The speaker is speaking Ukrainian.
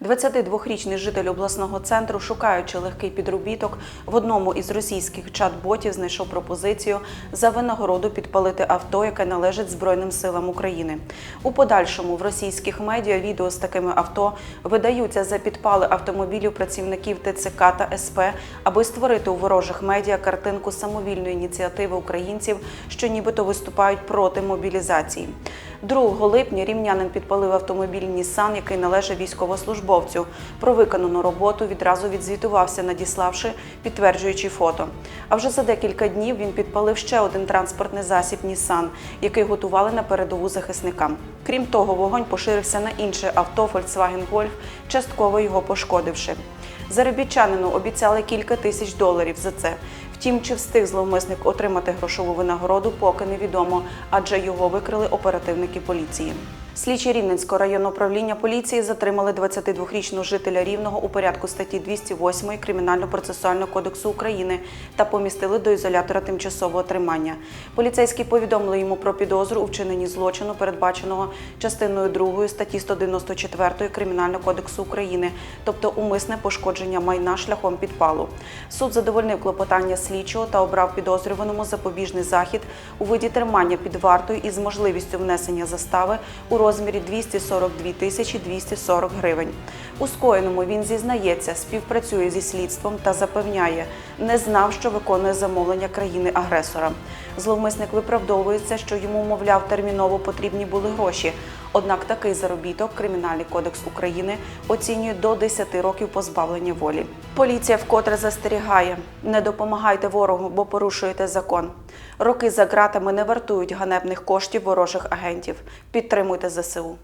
22-річний житель обласного центру, шукаючи легкий підробіток, в одному із російських чат-ботів знайшов пропозицію за винагороду підпалити авто, яке належить Збройним силам України. У подальшому в російських медіа відео з такими авто видаються за підпали автомобілів працівників ТЦК та СП, аби створити у ворожих медіа картинку самовільної ініціативи українців, що нібито виступають проти мобілізації. 2 липня рівнянин підпалив автомобіль Нісан, який належить військовослужбовцю. Про виконану роботу відразу відзвітувався, надіславши підтверджуючі фото. А вже за декілька днів він підпалив ще один транспортний засіб Нісан, який готували на передову захисникам. Крім того, вогонь поширився на інше авто Volkswagen Golf, частково його пошкодивши. Заробітчанину обіцяли кілька тисяч доларів за це. Втім, чи встиг зловмисник отримати грошову винагороду, поки невідомо, адже його викрили оперативники поліції. Слідчі Рівненського районного управління поліції затримали 22-річного жителя Рівного у порядку статті 208 Кримінально-процесуального кодексу України та помістили до ізолятора тимчасового тримання. Поліцейські повідомили йому про підозру у вчиненні злочину, передбаченого частиною 2 статті 194 Кримінального кодексу України, тобто умисне пошкодження майна шляхом підпалу. Суд задовольнив клопотання слідчого та обрав підозрюваному запобіжний захід у виді тримання під вартою із можливістю внесення застави у розмірі 242 тисячі 240 гривень. У скоєному він зізнається, співпрацює зі слідством та запевняє, не знав, що виконує замовлення країни-агресора. Зловмисник виправдовується, що йому, мовляв, терміново потрібні були гроші. Однак такий заробіток Кримінальний кодекс України оцінює до 10 років позбавлення волі. Поліція вкотре застерігає: не допомагайте ворогу, бо порушуєте закон. Роки за ґратами не вартують ганебних коштів ворожих агентів. Підтримуйте ЗСУ.